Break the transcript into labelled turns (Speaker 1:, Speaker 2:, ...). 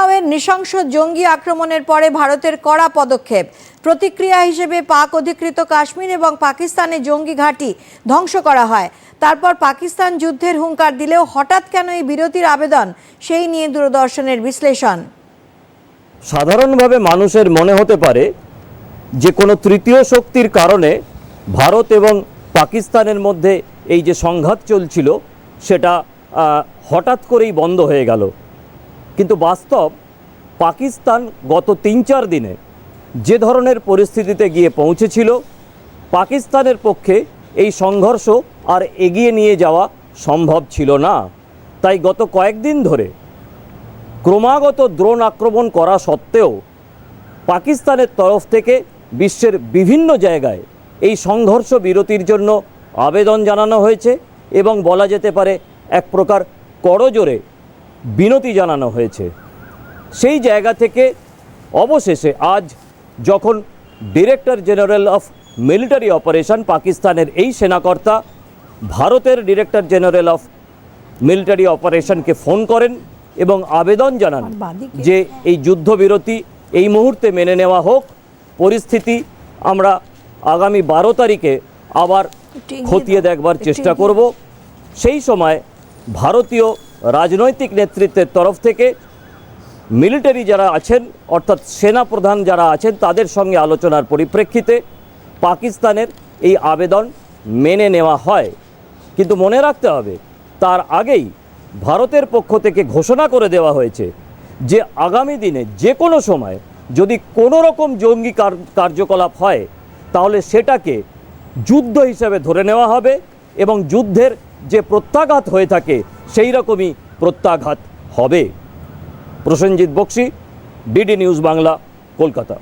Speaker 1: উন্নাওয়ের নৃশংস জঙ্গি আক্রমণের পরে ভারতের কড়া পদক্ষেপ। প্রতিক্রিয়া হিসেবে পাক অধিকৃত কাশ্মীর এবং পাকিস্তানে জঙ্গি ঘাঁটি ধ্বংস করা হয়। তারপর পাকিস্তান যুদ্ধের হুঙ্কার দিলেও হঠাৎ কেন এই বিরতির আবেদন, সেই নিয়ে দূরদর্শনের বিশ্লেষণ।
Speaker 2: সাধারণভাবে মানুষের মনে হতে পারে যে কোনো তৃতীয় শক্তির কারণে ভারত এবং পাকিস্তানের মধ্যে এই যে সংঘাত চলছিল, সেটা হঠাৎ করেই বন্ধ হয়ে গেল। কিন্তু বাস্তব পাকিস্তান গত তিন চার দিনে যে ধরনের পরিস্থিতিতে গিয়ে পৌঁছেছিল, পাকিস্তানের পক্ষে এই সংঘর্ষ আর এগিয়ে নিয়ে যাওয়া সম্ভব ছিল না। তাই গত কয়েকদিন ধরে ক্রমাগত ড্রোন আক্রমণ করা সত্ত্বেও পাকিস্তানের তরফ থেকে বিশ্বের বিভিন্ন জায়গায় এই সংঘর্ষ বিরতির জন্য আবেদন জানানো হয়েছে এবং বলা যেতে পারে এক প্রকার করজোরে বিনতি জানানো হয়েছে। সেই জায়গা থেকে অবশেষে আজ যখন director general of military operation পাকিস্তানের এই সেনাকর্তা ভারতের ডিরেক্টর জেনারেল অফ মিলিটারি অপারেশনকে ফোন করেন এবং আবেদন জানান যে এই যুদ্ধবিরতি এই মুহূর্তে মেনে নেওয়া হোক। পরিস্থিতি আমরা আগামী বারো তারিখে আবার খতিয়ে দেখবার চেষ্টা করব। সেই সময় ভারতীয় রাজনৈতিক নেতৃত্বের তরফ থেকে মিলিটারি যারা আছেন, অর্থাৎ সেনা প্রধান যারা আছেন, তাদের সঙ্গে আলোচনার পরিপ্রেক্ষিতে পাকিস্তানের এই আবেদন মেনে নেওয়া হয়। কিন্তু মনে রাখতে হবে, তার আগেই ভারতের পক্ষ থেকে ঘোষণা করে দেওয়া হয়েছে যে আগামী দিনে যে কোনো সময় যদি কোনো রকম জঙ্গি কার- কার্যকলাপ হয়, তাহলে সেটাকে যুদ্ধ হিসাবে ধরে নেওয়া হবে এবং যুদ্ধের যে প্রত্যাঘাত হয়ে থাকে সেই রকমই প্রত্যাঘাত হবে। Prosenjit Bakshi DD news Bangla Kolkata.